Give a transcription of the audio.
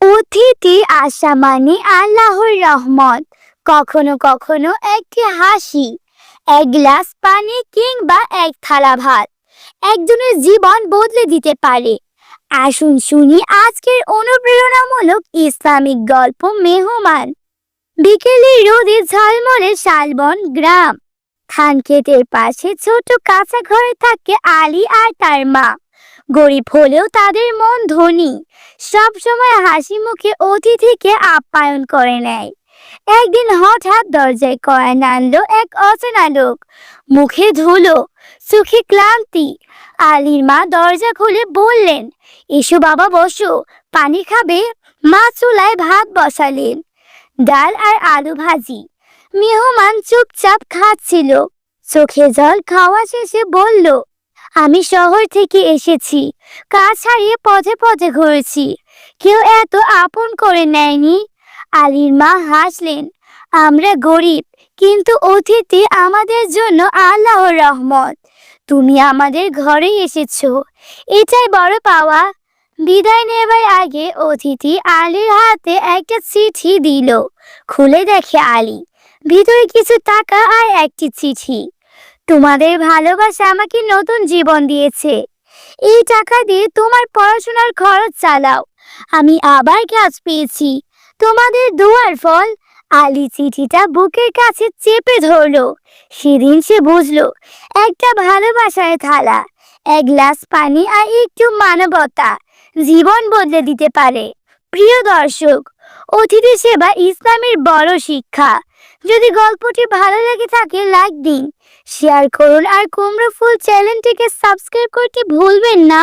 অতিথি আসা মানে আল্লাহর রহমত। কখনো কখনো একটি হাসি, এক গ্লাস পানি কিংবা এক থালা ভাত একজনের জীবন বদলে দিতে পারে। আসুন শুনি আজকের অনুপ্রেরণামূলক ইসলামিক গল্প মেহমান। বিকেলে রোদে ঝলমলে শালবন গ্রাম। ধানক্ষেতের পাশে ছোট কাঁচা ঘরে থাকে আলী আর তার মা। গরিব হলেও তাদের মন ধনী। সব সময় হাসি মুখে অতিথিকে আপ্যায়ন করে নেয়। একদিন হঠাৎ দরজায় কয়া আনলো এক অচেনা লোক। মুখে ধুলো চোখে ক্লান্তি। আলীর মা দরজা খুলে বললেন, এসো বাবা, বসো। পানি খাবে? মা চুলায় ভাত বসালেন। ডাল আর আলু ভাজি। মেহমান চুপচাপ খাচ্ছিল। চোখে জল খাওয়া শেষে বলল আমি শহর থেকে এসেছি। কাজ হারিয়ে পথে পথে ঘুরেছি। কেউ এত আপন করে নেয়নি। আলীর মা হাসলেন, আমরা গরিব, কিন্তু অতিথি আমাদের জন্য আল্লাহর রহমত। তুমি আমাদের ঘরে এসেছ। এটাই বড় পাওয়া। বিদায় নেবার আগে অতিথি আলীর হাতে একটা চিঠি দিল। খুলে দেখে আলী। ভিতরে কিছু টাকা আর একটি চিঠি। তোমাদের ভালোবাসা আমাকে নতুন জীবন দিয়েছে। এই টাকা দিয়ে তোমার পড়াশোনার খরচ চালাও। আমি আবার কাজ পেয়েছি। তোমাদের দুয়ার ফল। আলী চিঠিটা বুকের কাছে চেপে ধরলো। সেদিন সে বুঝলো, একটা ভালোবাসায় থালা, এক গ্লাস পানি আর একটু মানবতা, জীবন বদলে দিতে পারে। প্রিয় দর্শক, অতিথি সেবা ইসলামের বড় শিক্ষা। যদি গল্পটি ভালো লেগে থাকে লাইক দিন শেয়ার করুন, আর কুমড়ো ফুল চ্যানেলটিকে সাবস্ক্রাইব করতে ভুলবেন না।